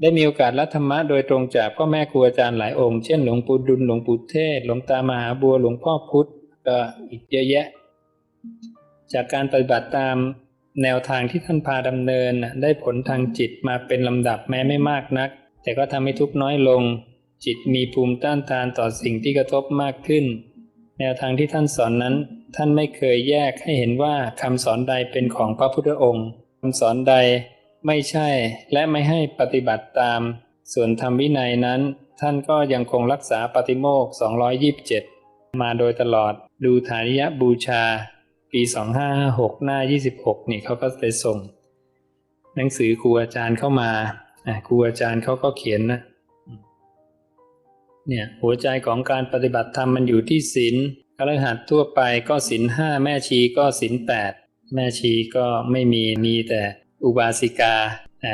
ได้มีโอกาสรับธรรมะโดยตรงจากพ่อแม่ครูอาจารย์หลายองค์เช่นหลวงปู่ดุลหลวงปู่เทศ หลวงตามหาบัวหลวงพ่อพุธก็อีกเยอะแยะ จากการปฏิบัติตามแนวทางที่ท่านพาดำเนินได้ผลทางจิตมาเป็นลำดับแม้ไม่มากนัก แต่ก็ทำให้ทุกข์น้อยลง จิตมีภูมิต้านทานต่อสิ่งที่กระทบมากขึ้น แนวทางที่ท่านสอนนั้น ท่านไม่เคยแยกให้เห็นว่าคำสอนใดเป็นของพระพุทธองค์คำสอนใด ไม่ใช่และไม่ให้ปฏิบัติตาม ส่วนธรรมวินัยนั้น ท่านก็ยังคงรักษาปฏิโมกข์227 มาโดยตลอดดูฐานิยบูชา ปี 2556 หน้า 26 นี่เขาก็ไปส่ง หนังสือครูอาจารย์เข้ามาครูอาจารย์เขาก็เขียนนะเนี่ยหัวใจของการปฏิบัติธรรมมันอยู่ที่ศีลคฤหัสทั่วไปก็ศีลห้าแม่ชีก็ศีลแปดแม่ชีก็ไม่มีมีแต่ อุบาสิกา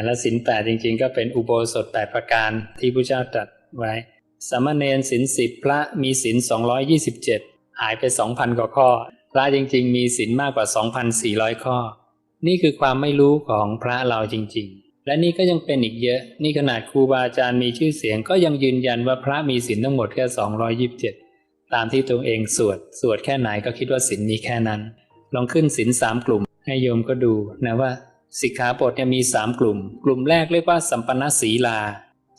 และศีลแปดจริงๆ ก็เป็นอุโบสถแปดประการที่พระเจ้าตรัสไว้สามเณรศีลสิบพระมีศีล227หายไป2,000กว่าข้อ พระจริง ๆ มีศีลมากกว่า2,400ข้อ นี่คือความไม่รู้ของพระเราจริง ๆ และนี่ก็ยังเป็นอีกเยอะ นี่ขนาดครูบาอาจารย์มีชื่อเสียงก็ยังยืนยันว่าพระมีศีลทั้งหมดแค่227ตามที่ตัวเองสวด สวดแค่ไหนก็คิดว่าศีลมีแค่นั้น ลองขึ้นศีลสามกลุ่มให้โยมก็ดูนะว่า สิกขาบทเนี่ยมีสามกลุ่ม กลุ่มแรกเรียกว่าสัมปนนศีลา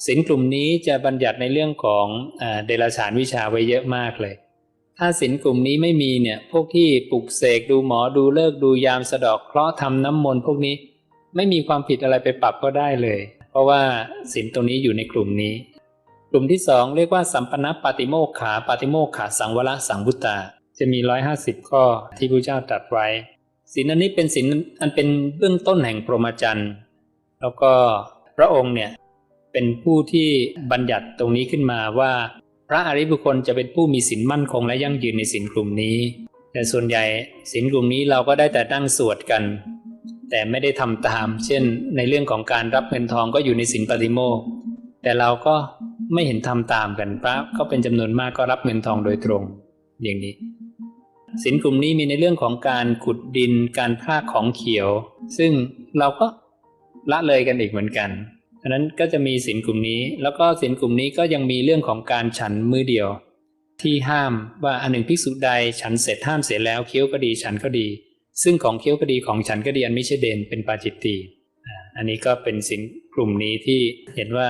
ศีลกลุ่มนี้จะบัญญัติในเรื่องของอเดรัจฉานวิชาไว้เยอะมากเลย ถ้าศีลกลุ่มนี้ไม่มีเนี่ยพวกที่ปลุกเสกดูหมอดูเลิกดูยามสะดอกเคราะห์ทำน้ำมนต์พวกนี้ไม่มีความผิดอะไรไปปรับก็ได้เลย เพราะว่าศีลตรงนี้อยู่ในกลุ่มนี้ กลุ่มที่สองเรียกว่าสัมปนัปาติโมกขาปาติโมกขาสังวรสังบุตตาจะมีร้อยห้าสิบข้อที่พระเจ้าตรัสไว้ ศีลอันนี้เป็นศีลอันเป็นเบื้องต้นแห่งพรหมจรรย์ แล้วก็พระองค์เนี่ยเป็นผู้ที่บัญญัติตรงนี้ขึ้นมาว่า พระอริยบุคคลจะเป็นผู้มีศีลมั่นคงและยั่งยืนในศีลกลุ่มนี้ แต่ส่วนใหญ่ศีลกลุ่มนี้เราก็ได้แต่นั่งสวดกัน แต่ไม่ได้ทำตาม เช่น ในเรื่องของการรับเงินทองก็อยู่ในศีลปฏิโมกแต่เราก็ไม่เห็นทำตามกันพระก็เป็นจำนวนมากก็รับเงินทองโดยตรงอย่างนี้ ศีลกลุ่มนี้มีในเรื่องของการขุดดินการพากของเขียว ซึ่งเราก็ละเลยกันอีกเหมือนกันฉะนั้นก็จะมีศีลกลุ่มนี้ แล้วก็ศีลกลุ่มนี้ก็ยังมีเรื่องของการฉันมือเดียว ที่ห้ามว่าอันหนึ่งภิกษุใดฉันเสร็จห้ามเสร็จแล้วเคี้ยวก็ดีฉันก็ดี ซึ่งของเคี้ยวก็ดีของฉันก็ดีอันไม่ใช่เด่นเป็นปาจิตตีอันนี้ก็เป็นศีลกลุ่มนี้ที่เห็นว่า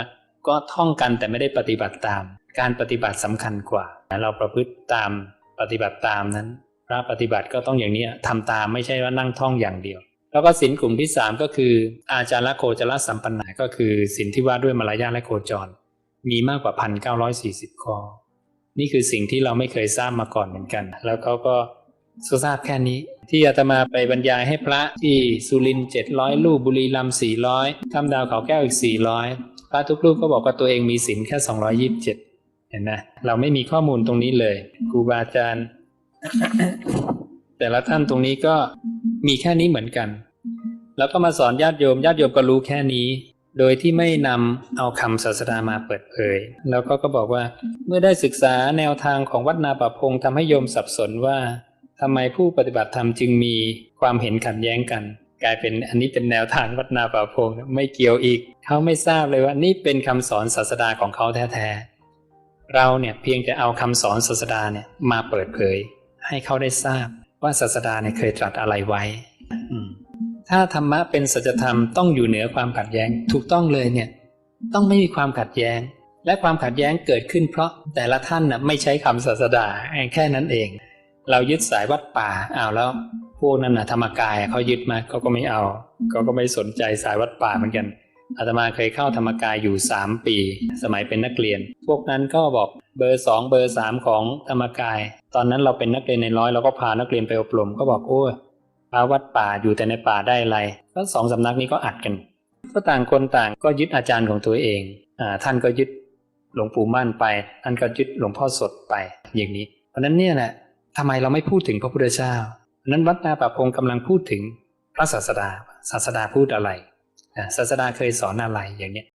ก็ท่องกันแต่ไม่ได้ปฏิบัติตาม การปฏิบัติสำคัญกว่า เราประพฤติตามปฏิบัติตามนั้น ระปฏิบัติก็ต้องอย่างนี้ทำตามไม่ใช่ว่านั่งท่องอย่างเดียว แล้วก็สินกลุ่มที่สามก็คือ อาจารย์โคจรสัมปันนาก็คือสินที่ว่าด้วยมารยาทและโคจร มีมากกว่าพันเก้าร้อยสี่สิบข้อ นี่คือสิ่งที่เราไม่เคยทราบมาก่อนเหมือนกัน แล้วเขาก็ทราบแค่นี้ ที่อาตมาไปบรรยายให้พระที่สุรินเจ็ดร้อยรูปบุรีรัมสี่ร้อยทำดาวเขาแก้วอีกสี่ร้อยพระทุกรูปก็บอกว่าตัวเองมีสินแค่สองร้อยิบเจ็ดเห็นไหมเราไม่มีข้อมูลตรงนี้เลยครูบาอาจารย์ แต่ละท่านตรงนี้ก็มีแค่นี้เหมือนกัน แล้วก็มาสอนญาติโยมญาติโยมก็รู้แค่นี้ โดยที่ไม่นำเอาคำศาสดามาเปิดเผย แล้วก็ก็บอกว่าเมื่อได้ศึกษาแนวทางของวัดนาป่าพงทำให้โยมสับสนว่าทำไมผู้ปฏิบัติธรรมจึงมีความเห็นขัดแย้งกัน กลายเป็นอันนี้เป็นแนวทางวัดนาป่าพงไม่เกี่ยวอีก เขาไม่ทราบเลยว่านี่เป็นคำสอนศาสดาของเขาแท้ๆเราเนี่ยเพียงแต่เอาคำสอนศาสดาเนี่ยมาเปิดเผย ให้เขาได้ทราบว่าศาสดาเนี่ยเคยตรัสอะไรไว้ ถ้าธรรมะเป็นสัจธรรมต้องอยู่เหนือความขัดแย้งถูกต้องเลยเนี่ยต้องไม่มีความขัดแย้ง และความขัดแย้งเกิดขึ้นเพราะแต่ละท่านน่ะไม่ใช้คำศาสดาแค่นั้นเอง เรายึดสายวัดป่าเอาแล้วพวกนั้นน่ะธรรมกายเขายึดมาเขาก็ไม่เอาเขาก็ไม่สนใจสายวัดป่าเหมือนกัน อาตมาเคยเข้าธรรมกายอยู่สามปี สมัยเป็นนักเรียน พวกนั้นก็บอกเบอร์สองเบอร์สามของธรรมกาย ตอนนั้นเราเป็นนักเรียนในร้อยเราก็พานักเรียนไปอบรมก็บอกโอ้ยพาวัดป่าอยู่แต่ในป่าได้อะไรก็สองสำนักนี้ก็อัดกัน ก็ต่างคนต่างก็ยึดอาจารย์ของตัวเองอ่าท่านก็ยึดหลวงปู่มั่นไปท่านก็ยึดหลวงพ่อสดไปอย่างนี้ เพราะนั้นเนี่ยแหละทำไมเราไม่พูดถึงพระพุทธเจ้าเพราะนั้นวัดนาป่าพงกำลังพูดถึงพระศาสดาศาสดาพูดอะไรอ่า ศาสดาเคยสอนอะไรอย่างเนี้ย